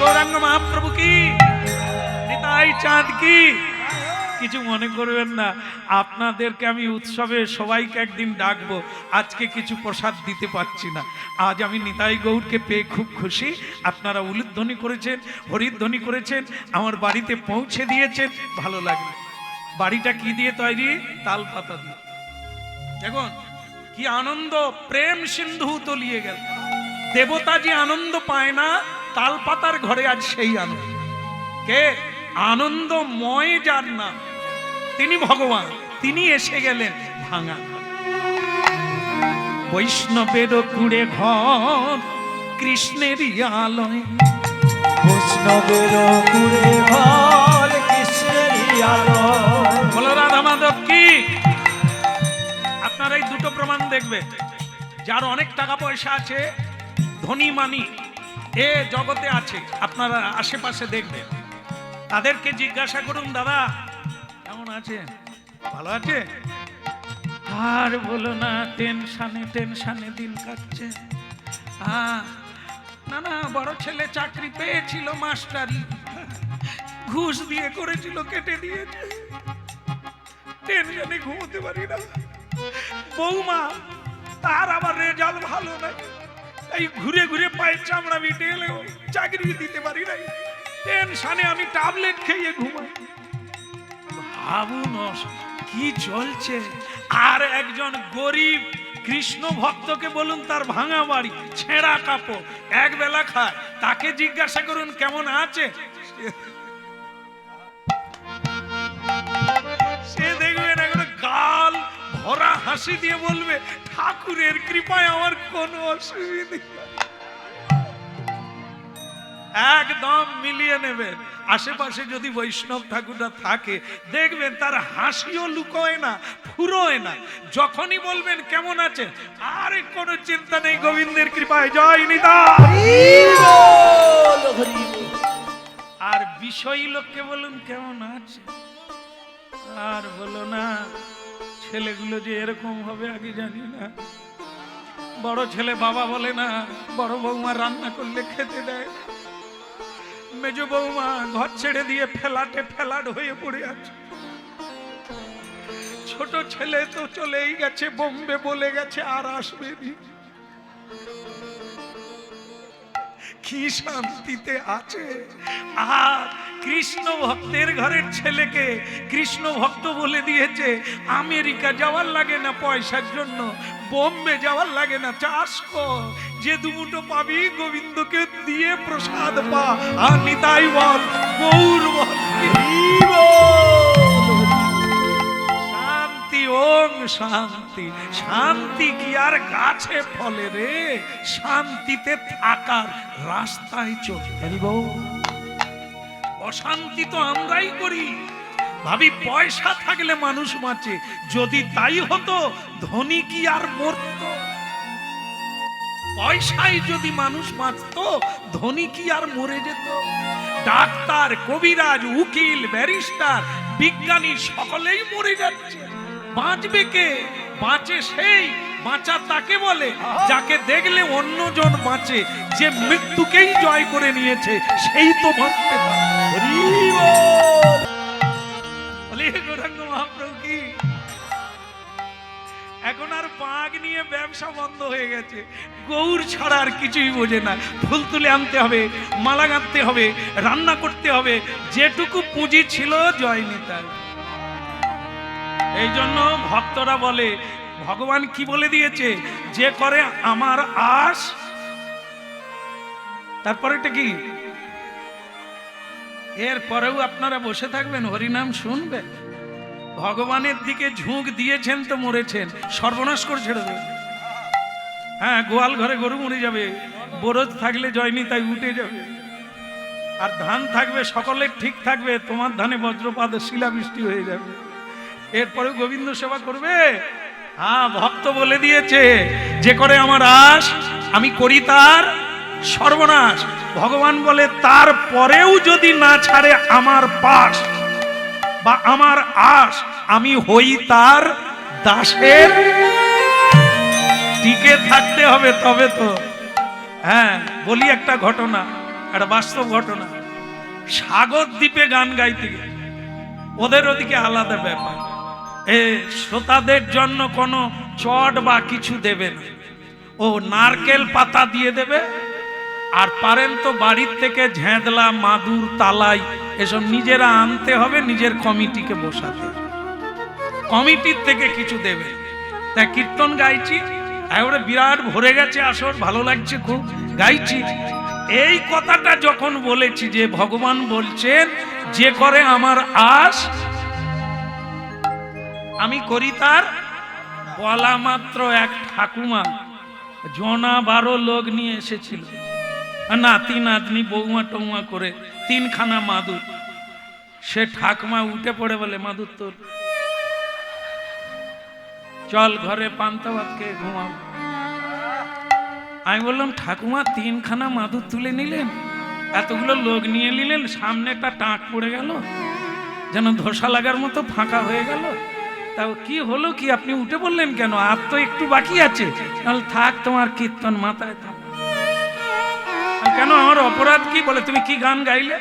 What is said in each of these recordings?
গৌরাঙ্গ মহাপ্রভু কি? নিতাই চাঁদ কি? কিছু মনে করবেন না। আপনাদেরকে আমি উৎসবে সবাইকে একদিন ডাকবো। আজকে কিছু প্রসাদ দিতে পারছি না। আজ আমি নিতাই গৌরকে পেয়ে খুব খুশি। আপনারা উলুধ্বনি করেছেন, হরিধ্বনি করেছেন, আমার বাড়িতে পৌঁছে দিয়েছেন। ভালো লাগল। বাড়িটা কি দিয়ে তৈরি? তাল পাতা দিয়ে। দেখুন, কি আনন্দ। প্রেম সিন্ধু তলিয়ে গেল। দেবতা যে আনন্দ পায় না তাল পাতার ঘরে আজ সেই আনন্দ। কে? আনন্দময় যার নাম। তিনি ভগবান তিনি এসে গেলেন ভাঙা বৈষ্ণবের কুড়ে ঘর কৃষ্ণের আলয়। বৈষ্ণবের কুড়ে ঘর কৃষ্ণেরই আলো বলো রাধা মাধব কি? আপনারা এই দুটো প্রমাণ দেখবে। যার অনেক টাকা পয়সা আছে ধনী মানি এ জগতে আছে, আপনারা আশেপাশে দেখবেন। তাদেরকে জিজ্ঞাসা করুন, দাদা, কেমন আছে ভালো আছে আর বলো না, টেনশানে টেনশানে দিন কাটছে। না না, বড় ছেলে চাকরি পেয়েছিল মাস্টারি। ঘুষ দিয়ে করেছিল, কেটে দিয়েছে। টেনশনে ঘুমোতে পারি না। বৌমা, তার আবার রেজাল্ট ভালো নাই এই ঘুরে ঘুরে পায়ের চামড়া মিটে এলেও চাকরি দিতে পারি নাই। টেনশনে আমি ট্যাবলেট খেয়ে ঘুমাই। ভাবুন কি চলছে? আর একজন গরিব কৃষ্ণ ভক্তকে বলুন তার ভাঙা বাড়ি, ছেঁড়া কাপড়, এক বেলা খায়। তাকে জিজ্ঞাসা করুন, কেমন আছে? হাসি দিয়ে বলবে, ঠাকুরের কৃপায় আমার কোনো অসুবিধে নেই।" একদম মিলিয়ে নেবেন আশেপাশে যদি বৈষ্ণব ঠাকুরটা থাকে, দেখবেন তার হাসিও লুকোয় না, ফুরোয় না। যখনই বলবেন, কেমন আছে? আর কোনো চিন্তা নেই, গোবিন্দের কৃপায়। জয় নিতা আর বিষয়ী লোককে বলুন, কেমন আছে? আর বলো না ছেলেগুলো যে এরকম হবে আগে জানি না। বড় ছেলে বাবা বলে না, বড় বৌমা রান্না করলে খেতে দেয়। মেজ বৌমা ঘর ছেড়ে দিয়ে ফেলাটে ফেলাট হয়ে পড়ে আছে। ছোট ছেলে তো চলেই গেছে, বোম্বে বলে গেছে, আর আসবে নি। কি শান্তিতে আছে? আর কৃষ্ণ ভক্তের ঘরের ছেলেকে কৃষ্ণ ভক্ত বলে দিয়েছে, আমেরিকা যাওয়ার লাগে না পয়সার জন্য, বোম্বে যাওয়ার লাগে না, চাষ কর। যে দুমুটো পাবি গোবিন্দকে দিয়ে প্রসাদ পা আর নিতাই বল গৌর বল ওম শান্তি। শান্তি কি আর গাছে ফলে রে? শান্তিতে থাকার রাস্তায় চলতে অশান্তি তো আমরাই করি। ভাবি, পয়সা থাকলে মানুষ বাঁচে। যদি তাই হতো, ধনী কি আর মরত? পয়সায় যদি মানুষ বাঁচত, ধনী কি আর মরে যেত? ডাক্তার, কবিরাজ, উকিল, ব্যারিস্টার, বিজ্ঞানী সকলেই মরে যাচ্ছে। বাঁচবে কে? বাঁচে সেই, বাঁচা তাকে বলে, যাকে দেখলে অন্যজন বাঁচে, যে মৃত্যুকেই জয় করে নিয়েছে, সেই তো বাঁচতে গৌরাঙ্গ এখন আর বাঘ নিয়ে ব্যবসা বন্ধ হয়ে গেছে। গৌর ছাড়া আর কিছুই বোঝে না। ফুল তুলে আনতে হবে, মালা গাঁথতে হবে, রান্না করতে হবে, যেটুকু পুঁজি ছিল জয় নিতাই এই জন্য ভক্তরা বলে, ভগবান কি বলে দিয়েছে? যে করে আমার আশ তারপরে কি? এর পরেও আপনারা বসে থাকবেন, হরিনাম শুনবেন। ভগবানের দিকে ঝুঁক দিয়েছেন তো মরেছেন, সর্বনাশ করে ছেড়ে দেবেন। হ্যাঁ গোয়াল ঘরে গরু মরে যাবে, বরজ থাকলে জয়নি তাই উঠে যাবে। আর ধান থাকবে, সকলের ঠিক থাকবে, তোমার ধানে বজ্রপাত, শিলাবৃষ্টি হয়ে যাবে। এরপরে গোবিন্দ সেবা করবে? হ্যাঁ ভক্ত বলে দিয়েছে, যে করে আমার আশ, আমি করি তার সর্বনাশ। ভগবান বলে তার পরেও যদি না ছাড়ে আমার পাশ বা আমার আশ, আমি হই তার দাসের। টিকে থাকতে হবে তবে তো। হ্যাঁ বলি একটা ঘটনা, একটা বাস্তব ঘটনা। সাগর দ্বীপে গান গাইতে ওদের ওদিকে আলাদা ব্যাপার। এ শ্রোতাদের জন্য কোনো চট বা কিছু দেবে না। ও নারকেল পাতা দিয়ে দেবে, আর পারেন তো বাড়ির থেকে ঝেঁদলা মাদুর, তালাই, এসব নিজেরা আনতে হবে, নিজের কমিটিকে বসাতে। কমিটির থেকে কিছু দেবে তা কীর্তন গাইছি এবারে বিরাট ভরে গেছে আসর, ভালো লাগছে খুব। গাইছি, এই কথাটা যখন বলেছি যে ভগবান বলছেন, যে করে আমার আশ আমি করি তার বলা মাত্র এক ঠাকুমা। জনা বারো লোক নিয়ে এসেছিল। নাতি, নাতনি, বৌমা, টৌমা করে তিনখানা মাদুর। সে ঠাকুমা উঠে পড়ে বলে, মাদুর তোর। চল ঘরে পান্তা ঘুমাও। আমি বললাম, ঠাকুমা, তিনখানা মাদুর তুলে নিলেন? এতগুলো লোক নিয়ে নিলেন? সামনে একটা টাক পড়ে গেল? যেন ধোসা লাগার মতো ফাঁকা হয়ে গেল? তাও কি হলো কি? আপনি উঠে বললেন কেন? আর তো একটু বাকি আছে। তাহলে থাক, তোমার কীর্তন মাথায় থাক। কেন আমার অপরাধ কি? বলে, তুমি কি গান গাইলে?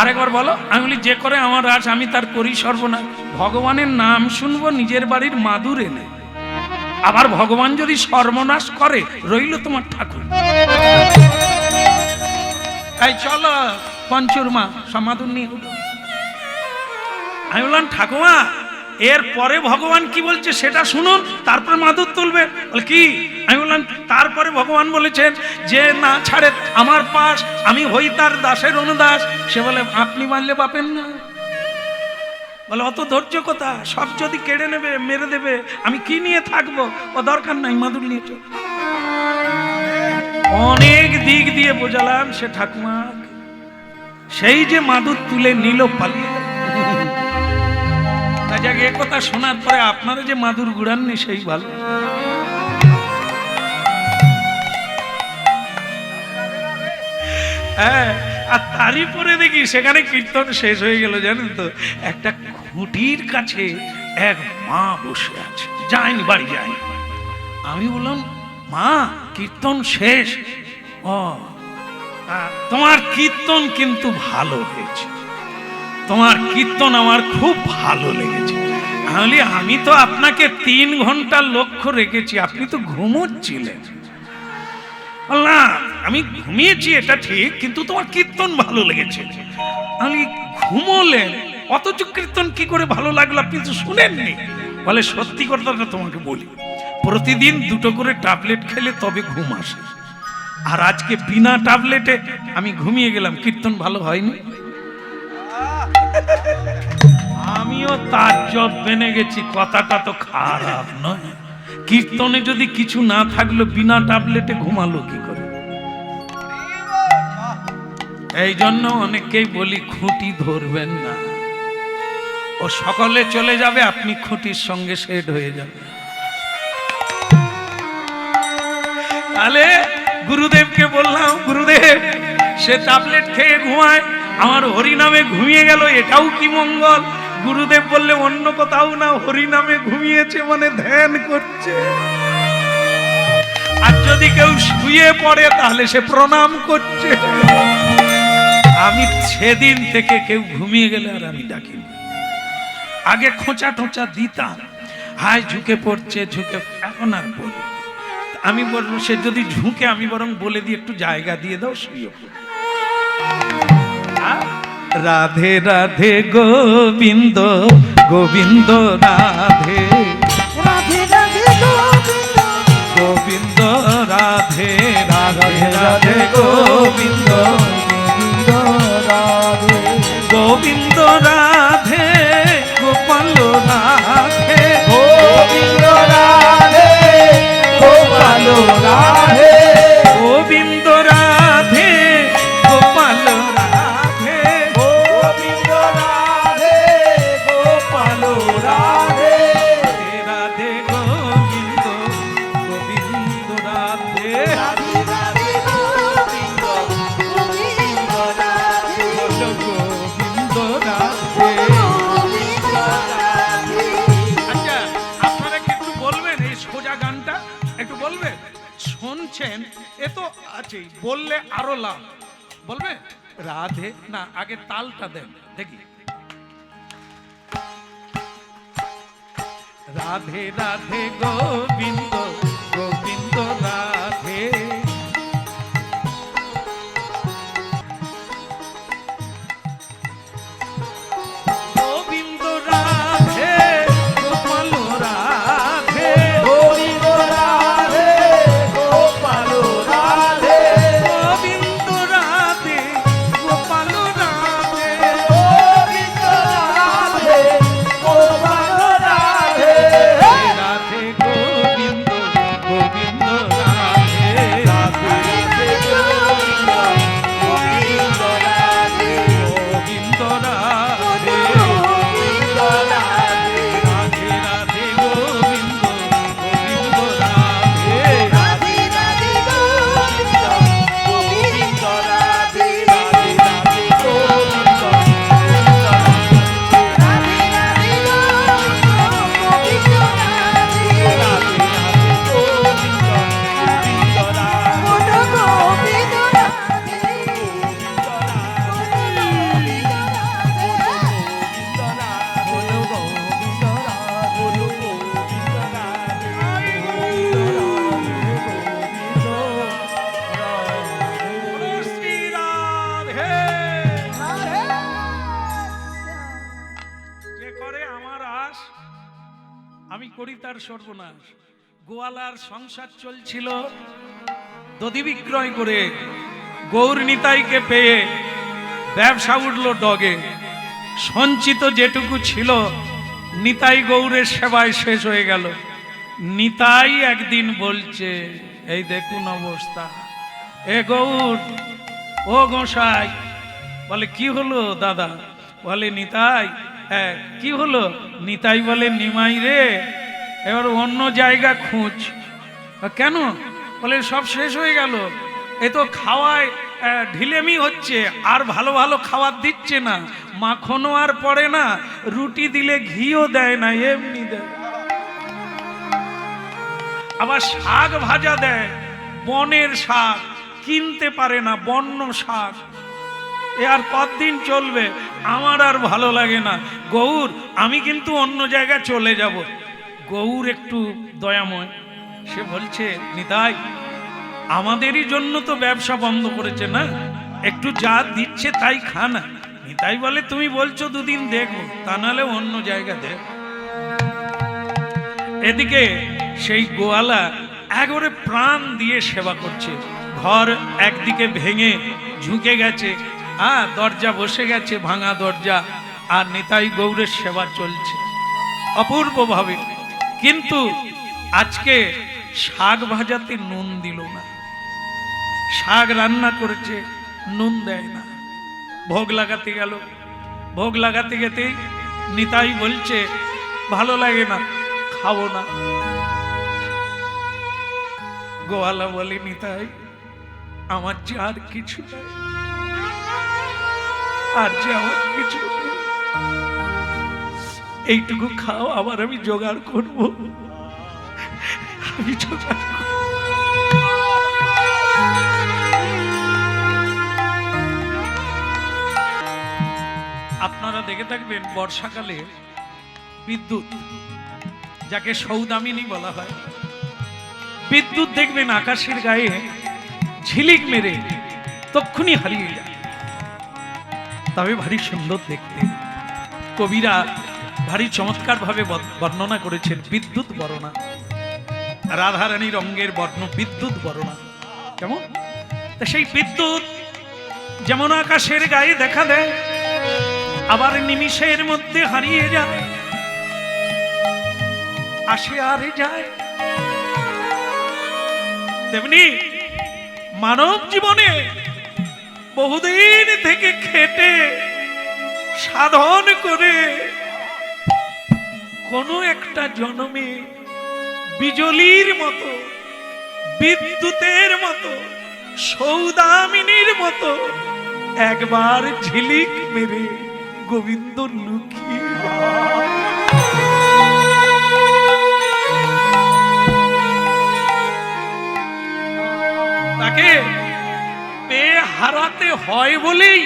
আরেকবার বলো, আমি বলি, যে করে আমার আজ আমি তার করি সর্বনাশ। ভগবানের নাম শুনব, নিজের বাড়ির মাদুর এনে। আবার ভগবান যদি সর্বনাশ করে, রইল তোমার ঠাকুর। তাই চলো পঞ্চুরমা সমাদুর নিয়ে আমি বললাম, ঠাকুমা এর পরে ভগবান কি বলছে সেটা শুনুন, তারপরে মাদুর তুলবে। কি? আমি বললাম, তারপরে ভগবান বলেছেন যে, না, ছাড়ে, আমার পাশ, আমি হই তার দাসের অনুদাস। সে বলে, আপনি মানলে পাবেন না। বলে, অত ধৈর্য কথা? সব যদি কেড়ে নেবে, মেরে দেবে, আমি কি নিয়ে থাকব? ও দরকার নাই, মাদুর নিয়ে চল। অনেক দিক দিয়ে বোঝালাম সে ঠাকুমা সেই যে মাদুর তুলে নিল পালিয়ে। তা যাক, এ কথা শোনার পরে আপনারা যে মাদুর গুড়াননি সেই ভালো। হ্যাঁ আর তারই পরে দেখি সেখানে কীর্তন শেষ হয়ে গেল, জানেন তো? একটা খুঁটির কাছে এক মা বসে আছে। যায়নি বাড়ি যায়নি আমি বললাম, মা, কীর্তন শেষ? ও তোমার কীর্তন কিন্তু ভালো হয়েছে। তোমার কীর্তন আমার খুব ভালো লেগেছে। তাহলে আমি তো আপনাকে তিন ঘণ্টা লক্ষ্য রেখেছি, আপনি তো ঘুমোচ্ছিলেন। না আমি ঘুমিয়েছি, এটা ঠিক, কিন্তু তোমার কীর্তন ভালো লেগেছে। আমি ঘুমোলেন, অথচ কীর্তন কি করে ভালো লাগল আপনি তো শুনেননি। বলে, সত্যি কথাটা তোমাকে বলি, প্রতিদিন দুটো করে ট্যাবলেট খেলে তবে ঘুম আসে। আর আজকে বিনা ট্যাবলেটে আমি ঘুমিয়ে গেলাম, কীর্তন ভালো হয়নি? আমিও তার জব বেনে গেছি, কথাটা তো খারাপ নয়। কীর্তনে যদি কিছু না থাকল, বিনা ট্যাবলেটে ঘুমালো কি করে? এই জন্য অনেকেই বলি, খুঁটি ধরবেন না। ও সকলে চলে যাবে, আপনি খুঁটির সঙ্গে সেট হয়ে যাবে তাহলে গুরুদেবকে বললাম, গুরুদেব, সে ট্যাবলেট খেয়ে ঘুমায়। আমার হরি নামে ঘুমিয়ে গেল, এটাও কি মঙ্গল? গুরুদেব বললে, অন্য কোথাও না হরি নামে ঘুমিয়েছে মানে ধ্যান করছে। আর যদি কেউ শুয়ে পড়ে, তাহলে সে প্রণাম করছে। আমি সেদিন থেকে কেউ ঘুমিয়ে গেলে আর আমি ডাকিনি। আগে খোঁচা টোঁচা দিতাম। হায়, ঝুঁকে পড়ছে, ঝুঁকে এখন আর বলি আমি বলব, সে যদি ঝুঁকে, আমি বরং বলে দিই, একটু জায়গা দিয়ে দাও শুয়ে? রাধে রাধে গোবিন্দ গোবিন্দ রাধে। রাধে রাধে গোবিন্দ। গোবিন্দ রাধে রাধে রাধে গোবিন্দ। গোবিন্দ রাধে। গোবিন্দ রাধে গোপাল রাধে। গোবিন্দ রাধে গোপাল রাধে। আছেই বললে আরও লাভ। বলবে? রাধে। না আগে তালটা দেন দেখি। রাধে রাধে গোবিন্দ গোবিন্দ রাধে। গোয়ালার সংসার চলছিল। দধি বিক্রয় করে গৌর নিতাইকে পেয়ে ব্যবসা উঠল ডগে। সঞ্চিত যেটুকু ছিল, নিতাই গৌরের সেবায় শেষ হয়ে গেল। নিতাই একদিন বলছে, এই দেখুন অবস্থা। এ গৌর, ও গোসাই। বলে, কি হলো দাদা? বলে, নিতাই হ্যাঁ কি হলো? নিতাই বলে, নিমাই রে এবার অন্য জায়গা খুঁজ। কেন? বলে সব শেষ হয়ে গেল। এ তো খাওয়ায় ঢিলেমি হচ্ছে, আর ভালো ভালো খাবার দিচ্ছে না। মাখনও আর পড়ে না, রুটি দিলে ঘিও দেয় না, এমনি দেয়। আবার শাক ভাজা দেয়, বনের শাক, কিনতে পারে না বন্য শাক। এ আর কতদিন চলবে? আমার আর ভালো লাগে না। গৌর, আমি কিন্তু অন্য জায়গায় চলে যাব। গৌর একটু দয়াময়। সে বলছে, নিতাই, আমাদেরই জন্য তো ব্যবসা বন্ধ করেছে না? একটু যা দিচ্ছে তাই খা না। নিতাই বলে, তুমি বলছো দুদিন দেখব তা নাহলে অন্য জায়গা দেখ। এদিকে সেই গোয়ালা একবারে প্রাণ দিয়ে সেবা করছে। ঘর একদিকে ভেঙে ঝুঁকে গেছে হ্যাঁ দরজা বসে গেছে, ভাঙা দরজা, আর নিতাই গৌরের সেবা চলছে। অপূর্বভাবে কিন্তু আজকে শাক ভাজাতে নুন দিল না। শাক রান্না করেছে, নুন দেয় না। ভোগ লাগাতে গেল। ভোগ লাগাতে গেতেই নিতাই বলছে, ভালো লাগে না খাব না। গোয়ালা বলে, নিতাই, আমার যে আর কিছু আর যে আমার কিছু নেই এইটুকু খাও, আবার আমি জোগাড় করব। আমি জোগাড় আপনারা দেখে থাকবেন বর্ষাকালে বিদ্যুৎ, যাকে সৌদামিনী বলা হয়। বিদ্যুৎ দেখবেন আকাশের গায়ে ঝিলিক মেরে তক্ষুনি হারিয়ে যায়। তবে ভারী সুন্দর দেখতে। কবিরা ভারী চমৎকার ভাবে বর্ণনা করেছেন বিদ্যুৎ বর্ণনা রাধারানী রঙ্গের বর্ণ বিদ্যুৎ বর্ণনা কেমন? তা সেই বিদ্যুৎ যেমন আকাশের গায়ে দেখা দেয়, আবার নিমিষের মধ্যে হারিয়ে যায়, আসে আর যায়। তেমনি মানব জীবনে বহুদিন থেকে খেটে, সাধন করে কোনো একটা জন্মে বিজলির মতো, বিদ্যুতের মতো, সৌদামিনীর মতো একবার ঝিলিক মেরে গোবিন্দ লুকিয়ে তাকে পেয়ে হারাতে হয় বলেই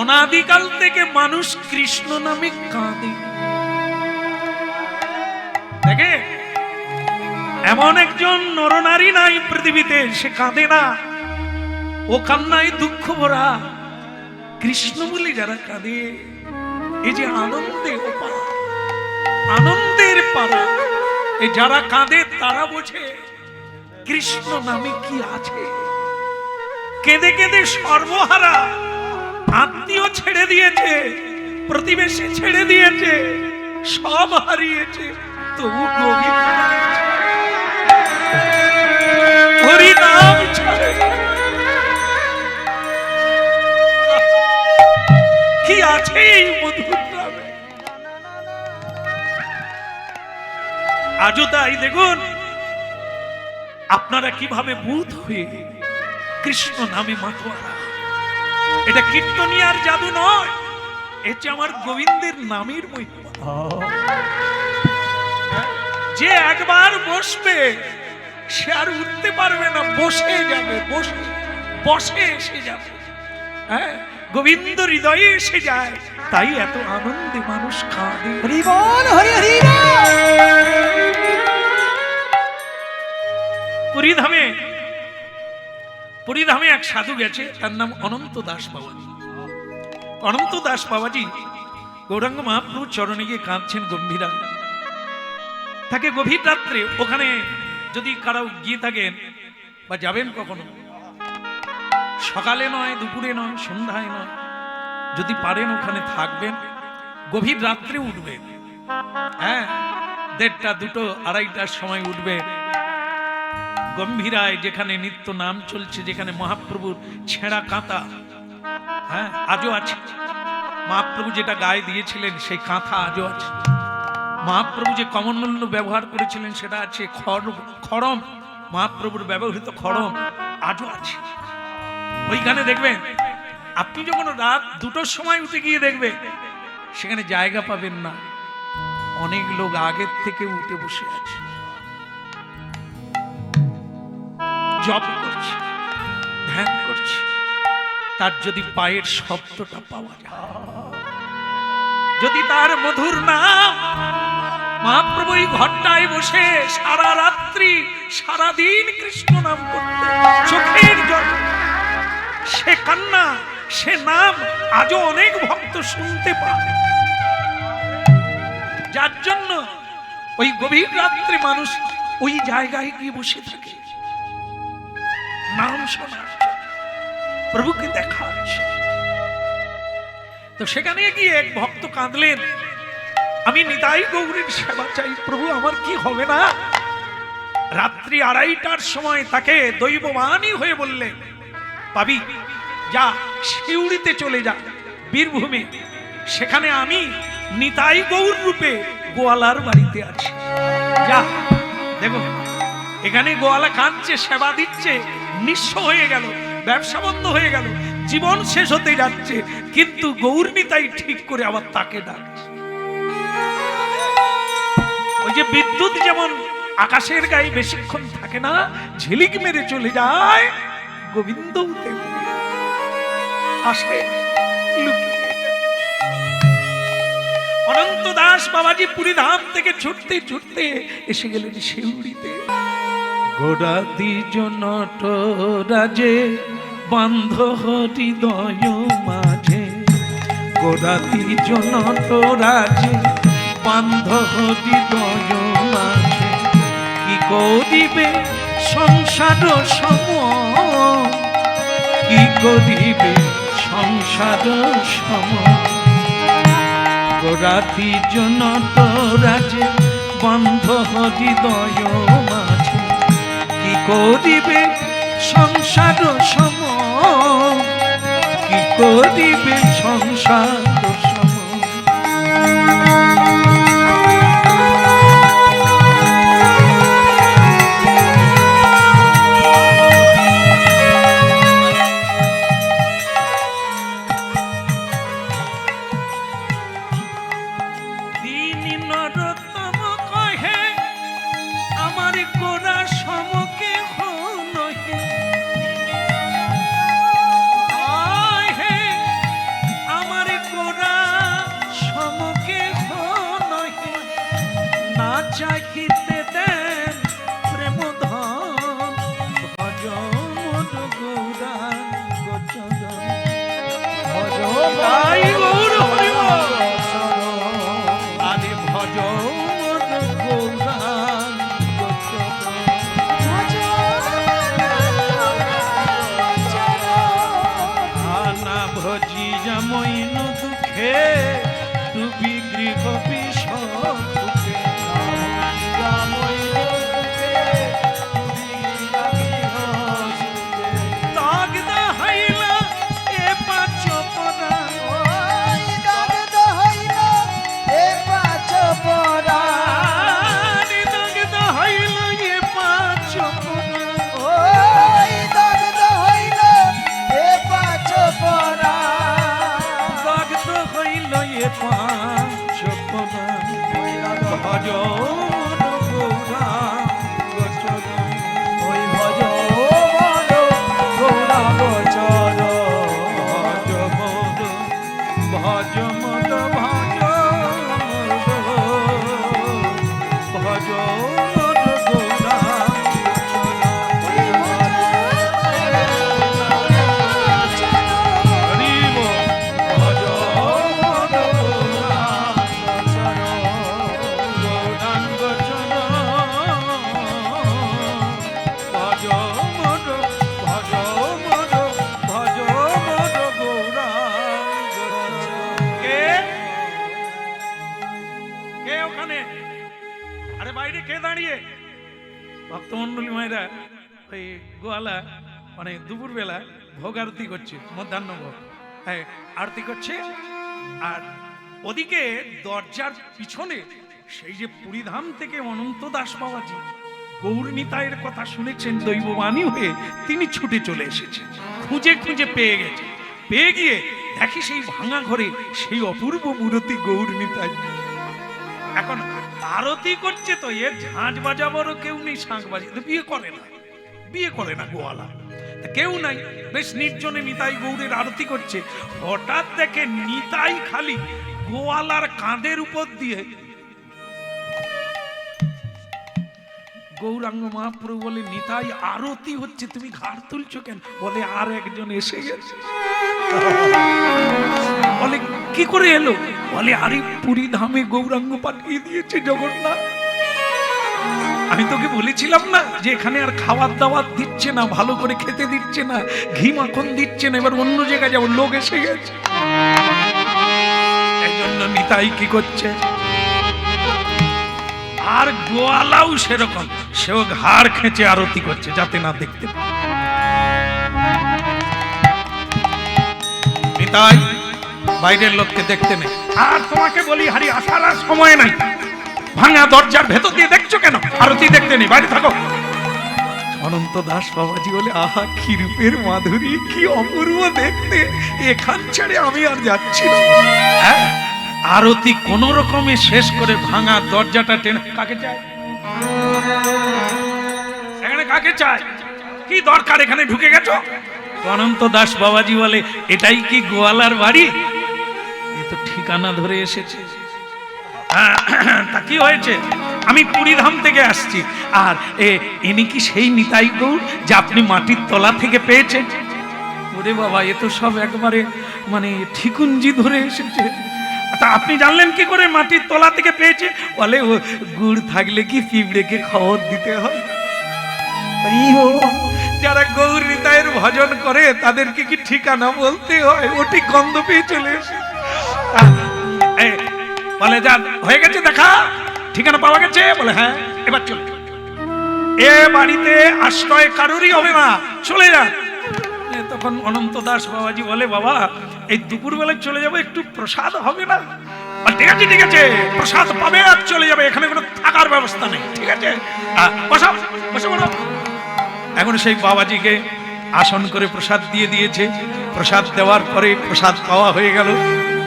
অনাদিকাল থেকে মানুষ কৃষ্ণ নামে কাঁদে। দেখে এমন একজন নরনারী নাই পৃথিবীতে, সে কাঁদে না। ও কান্নায় দুঃখ ভরা। কৃষ্ণ বলে যারা কাঁদে, এই যে আনন্দে আনন্দের পারা এই যারা কাঁদে তারা বোঝে কৃষ্ণ নামে কি আছে। কেঁদে কেঁদে সর্বহারা আত্মীয় ছেড়ে দিয়েছে, প্রতিবেশী ছেড়ে দিয়েছে, সব হারিয়েছে। নাম কি আছে এই মধুর নামে? আজও তাই দেখুন, আপনারা কীভাবে বুধ হয়ে কৃষ্ণ নামে মাতোয়ারা। এটা কীর্তনিয়ার জাদু নয় এতে আমার গোবিন্দের নামের মহিমা। যে একবার বসবে সে আর উঠতে পারবে না। বসে যাবে বসে বসে এসে যাবে। হ্যাঁ গোবিন্দ হৃদয়ে এসে যায়। তাই এত আনন্দে মানুষ কাঁদে। হরিবল হরি হরি পুরীধামে পুরীধামে এক সাধু গেছে তার নাম অনন্ত দাস বাবাজি। অনন্ত দাস বাবাজি গৌরাঙ্গ মহাপ্রভু চরণে গিয়ে কাঁদছেন গম্ভীরা। তাকে গভীর রাত্রে, ওখানে যদি কারও গিয়ে থাকেন, বা যাবেন কখনো? সকালে নয়, দুপুরে নয়, সন্ধ্যায় নয়, যদি পারেন ওখানে থাকবেন, গভীর রাত্রে উঠবেন হ্যাঁ দেড়টা, দুটো, আড়াইটার সময় উঠবে। গম্ভীরায় যেখানে নিত্য নাম চলছে, যেখানে মহাপ্রভুর ছেঁড়া কাঁথা হ্যাঁ আজও আছে। মহাপ্রভু যেটা গায়ে দিয়েছিলেন, সেই কাঁথা আজও আছে। মহাপ্রভু যে কমনমূল্য ব্যবহার করেছিলেন, সেটা আছে খড়- খড়ম। মহাপ্রভুর ব্যবহৃত খড়ম আজও আছে। ওইখানে দেখবেন, আপনি যখন রাত দুটোর সময় উঠে গিয়ে দেখবেন, সেখানে জায়গা পাবেন না। অনেক লোক আগের থেকে উঠে বসে আছে। জপ করছে, ধ্যান করছে। তার যদি পায়ের শব্দটা পাওয়া যায়। যদি তার মধুর নাম মহাপ্রভু এই ঘরটায় বসে সারা রাত্রি সারা দিন কৃষ্ণ নাম করতে, চোখের জল। সে কান্না, সে নাম আজও অনেক ভক্ত শুনতে পায়। যার জন্য ওই গভীর রাত্রে মানুষ ওই জায়গায় গিয়ে বসে থাকে। নাম শোনার প্রভুকে দেখার। তো সেখানে গিয়ে এক ভক্ত কাঁদলেন, আমি নিতাই গৌরীর সেবা চাই, প্রভু, আমার কি হবে না? রাত্রি আড়াইটার সময় তাকে দৈববাণী হয়ে বললেন, পাবি, যা শিউড়িতে চলে যা, বীরভূমে। সেখানে আমি নিতাই গৌর রূপে গোয়ালার বাড়িতে আছি। যা, দেখো, এখানে গোয়ালা কাঁদছে, সেবা দিচ্ছে, নিঃস্ব হয়ে গেল, ব্যবসা বন্ধ হয়ে গেল জীবন শেষ হতে যাচ্ছে, কিন্তু গৌরনিতাই ঠিক করে আবার তাকে ডাকছে। ওই যে বিদ্যুৎ যেমন আকাশের গায়ে বেশিক্ষণ থাকে না, ঝিলিক মেরে চলে যায় গোবিন্দ অনন্ত দাস বাবাজি পুরী ধাম থেকে ছুটতে ছুটতে এসে গেলেন শিউড়িতে। গোড়া দ্বিজ নট বন্ধ হৃদয় মাঝে দ্বিজ নট রাজে বন্ধ হৃদয় মাঝে কি করিবে সংসার সম কি করিবে সংসার সম গোরাতি জনট রাজে বন্ধ হৃদয় মাঝে কি করিবে সংসার সম। কি করিবে সংসার সম? ভজ দাঁড়িয়ে ভক্তমন্ডলী মায়েরা ওই গোয়ালা মানে দুপুরবেলা ভোগ আরতি করছে, মধ্যাহ্ন ভোগ। হ্যাঁ আরতি করছে, আর ওদিকে দরজার পিছনে সেই যে পুরীধাম থেকে অনন্ত দাস বাবাজি গৌরনীতায়ের কথা শুনেছেন দৈববাণী হয়ে, তিনি ছুটে চলে এসেছেন খুঁজে খুঁজে পেয়ে গেছে। পেয়ে গিয়ে দেখি সেই ভাঙা ঘরে সেই অপূর্ব মূরতি গৌরনীতায়। এখন আরতি করছে তো এর ঝাঁঝ বাজাবারও কেউ নেই শাঁখ বাজিয়ে বিয়ে করে না, বিয়ে করে না গোয়ালা। কেউ নাই, বেশ নির্জনে নিতাই গৌরের আরতি করছে। হঠাৎ দেখে নিতাই খালি গোয়ালার কাঁধের উপর দিয়ে গৌরাঙ্গ মহাপ্রভু বলে, নিতাই, আরতি হচ্ছে, তুমি ঘাড় তুলছো কেন? বলে, আর একজন এসে গেছে। বলে কি করে এলো? বলে, আরে, পুরী ধামে গৌরাঙ্গ পাঠিয়ে দিয়েছে জগন্নাথ। আমি তোকে বলেছিলাম না যে এখানে আর খাবার দাবার দিচ্ছে না, ভালো করে খেতে দিচ্ছে না, ঘি মাখন দিচ্ছে না, এবার অন্য জায়গায় যাব, লোক এসে গেছে। এই জন্য নিতাই কি করছে? আর গোয়ালাও সেরকম, সেও ঘাড় খেঁচে আরতি করছে, যাতে না দেখতে। নিতাই বাইরের লোককে দেখতে নেই। আর তোমাকে বলি হারি আসার আর সময় নাই। ভাঙা দরজার ভেতর দিয়ে দেখছ কেন? আরতি দেখতে নেই বাইরে থাকো। অনন্ত দাস বাবাজি বলে আহা কি রূপের মাধুরী কি অপূর্ব দেখতে। এখান ছেড়ে আমি আর যাচ্ছি না। হ্যাঁ? আরতি কোন রকমে শেষ করে ভাঙা দরজাটা টেনে কাকে চায়? সেখানে কাকে চায়? কি দরকার এখানে ঢুকে গেছো? অনন্ত দাস বাবাজি বলে এটাই কি গোয়ালার বাড়ি? তো ঠিকানা ধরে এসেছে। হ্যাঁ, তা কি হয়েছে? আমি পুরীধাম থেকে আসছি। আর এ ইনি কি সেই নিতাই গৌর যে আপনি মাটির তলা থেকে পেয়েছেন? ওরে বাবা এ তো সব একবারে মানে ঠিকুঞ্জি ধরে এসেছে। তা আপনি জানলেন কি করে মাটির তলা থেকে পেয়েছে? বলে ও গুড় থাকলে কি পিঁপড়েকে খবর দিতে হয়? যারা গৌর নিতাইয়ের ভজন করে তাদেরকে কি ঠিকানা বলতে হয়? ও ঠিক গন্ধ পেয়ে চলে এসে আহ, এই, বলে যান হয়ে গেছে, দেখা। ঠিকানা পাওয়া গেছে? বলে হ্যাঁ এবার চলে। এ বাড়িতে আশ্রয় কারোরই হবে না। চলে যান। তখন অনন্ত দাস বাবাজি বলে, বাবা, এই দুপুর বেলায় চলে যাব, একটু প্রসাদ হবে না? ঠিক আছে ঠিক আছে, প্রসাদ পাবে আর চলে যাবে, এখানে কোনো থাকার ব্যবস্থা নেই, ঠিক আছে? বসো বসে বলো এখন সেই বাবাজিকে আসন করে প্রসাদ দিয়ে দিয়েছে। প্রসাদ দেওয়ার পরে প্রসাদ পাওয়া হয়ে গেল।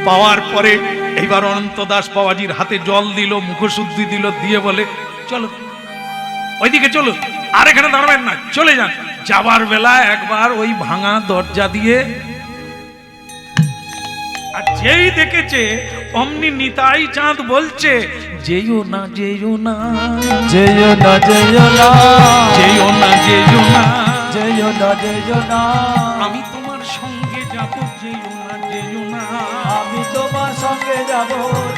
পাওয়ার পরে এইবার অনন্ত দাস বাবাজির হাতে জল দিল মুখশুদ্ধি দিল দিয়ে বলে চলো ওইদিকে চলো আর এখানে দাঁড়াবেন না চলে যান। যাবার বেলা একবার ওই ভাঙা দরজা দিয়ে আর যেই দেখেছে অমনি নিতাই চাঁদ বলছে যেও না যেও না জয় না জয় না যেও না যেও না যেও না যেও না। আমি তোমার সঙ্গে যাব